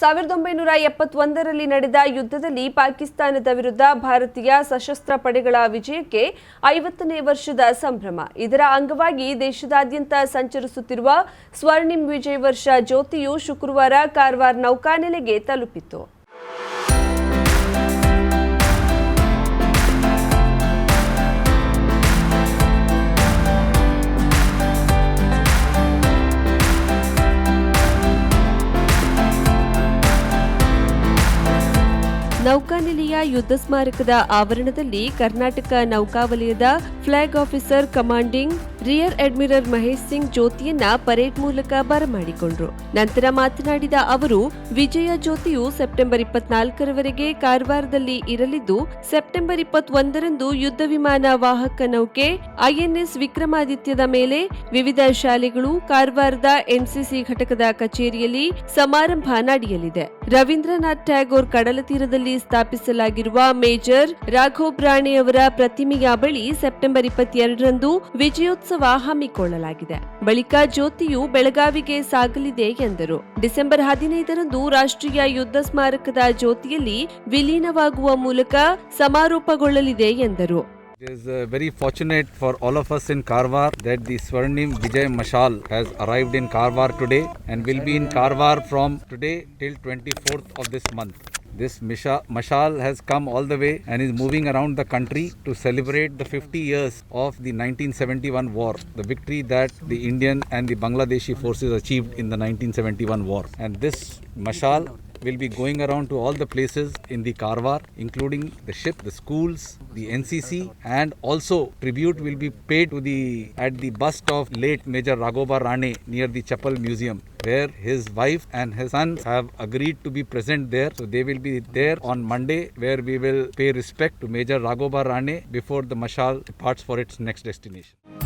ಸಾವಿರದ ಒಂಬೈನೂರ ಎಪ್ಪತ್ತೊಂದರಲ್ಲಿ ನಡೆದ ಯುದ್ಧದಲ್ಲಿ ಪಾಕಿಸ್ತಾನದ ವಿರುದ್ಧ ಭಾರತೀಯ ಸಶಸ್ತ್ರ ಪಡೆಗಳ ವಿಜಯಕ್ಕೆ ಐವತ್ತನೇ ವರ್ಷದ ಸಂಭ್ರಮ. ಇದರ ಅಂಗವಾಗಿ ದೇಶದಾದ್ಯಂತ ಸಂಚರಿಸುತ್ತಿರುವ ಸ್ವರ್ಣಿಂ ವಿಜಯ ವರ್ಷ ಜ್ಯೋತಿಯು ಶುಕ್ರವಾರ ಕಾರವಾರ ನೌಕಾನೆಲೆಗೆ ತಲುಪಿತು ನೌಕಾನೆಲೆಯ ಯುದ್ಧ ಸ್ಮಾರಕದ ಆವರಣದಲ್ಲಿ Karnataka ನೌಕಾವಲಯದ flag officer commanding rear admiral Mahesh Singh ಜ್ಯೋತಿಯನ್ನ parade ಮೂಲಕ ಬರಮಾಡಿಕೊಂಡ್ರು ನಂತರ ಮಾತನಾಡಿದ ಅವರು, ವಿಜಯ ಜ್ಯೋತಿಯು ಸೆಪ್ಟೆಂಬರ್ ಇಪ್ಪತ್ನಾಲ್ಕರವರೆಗೆ ಕಾರವಾರದಲ್ಲಿ ಇರಲಿದ್ದು, ಸೆಪ್ಟೆಂಬರ್ ಇಪ್ಪತ್ತೊಂದರಂದು ಯುದ್ಧ ವಿಮಾನ ವಾಹಕ ನೌಕೆ ಐಎನ್ಎಸ್ ವಿಕ್ರಮಾದಿತ್ಯದ ಮೇಲೆ ವಿವಿಧ ಶಾಲೆಗಳು, ಕಾರವಾರದ ಎನ್ಸಿಸಿ ಘಟಕದ ಕಚೇರಿಯಲ್ಲಿ ಸಮಾರಂಭ ನಡೆಯಲಿದೆ. ರವೀಂದ್ರನಾಥ್ ಟ್ಯಾಗೋರ್ ಕಡಲ ತೀರದಲ್ಲಿ ಸ್ಥಾಪಿಸಲಾಗಿರುವ ಮೇಜರ್ ರಾಘವ್ ಅವರ ಪ್ರತಿಮೆಯ ಬಳಿ ಸೆಪ್ಟೆಂಬರ್ ಇಪ್ಪತ್ತೆರಡರಂದು ವಿಜಯೋತ್ಸವ ಹಮ್ಮಿಕೊಳ್ಳಲಾಗಿದೆ ಬಳಿಕ ಜ್ಯೋತಿಯು ಬೆಳಗಾವಿಗೆ ಸಾಗಲಿದೆ ಎಂದರು ಡಿಸೆಂಬರ್ ಹದಿನೈದರಂದು ರಾಷ್ಟ್ರೀಯ ಯುದ್ಧ ಸ್ಮಾರಕದ ಜ್ಯೋತಿಯಲ್ಲಿ ವಿಲೀನವಾಗುವ ಮೂಲಕ ಸಮಾರೋಪಗೊಳ್ಳಲಿದೆ ಎಂದರು It is uh, very fortunate for all of us in Karwar that the Swarnim Vijay Mashal has arrived in Karwar today and will be in Karwar from today till 24th of this month. This Mashal has come all the way and is moving around the country to celebrate the 50 years of the 1971 war, the victory that the Indian and the Bangladeshi forces achieved in the 1971 war. And this Mashal will be going around to all the places in the Karwar, including the ship, the schools, the NCC, and also tribute will be paid to the at the bust of late Major Raghoba Rane near the Chapel Museum, where his wife and his sons have agreed to be present there. So they will be there on Monday, where we will pay respect to Major Raghoba Rane before the Mashal departs for its next destination.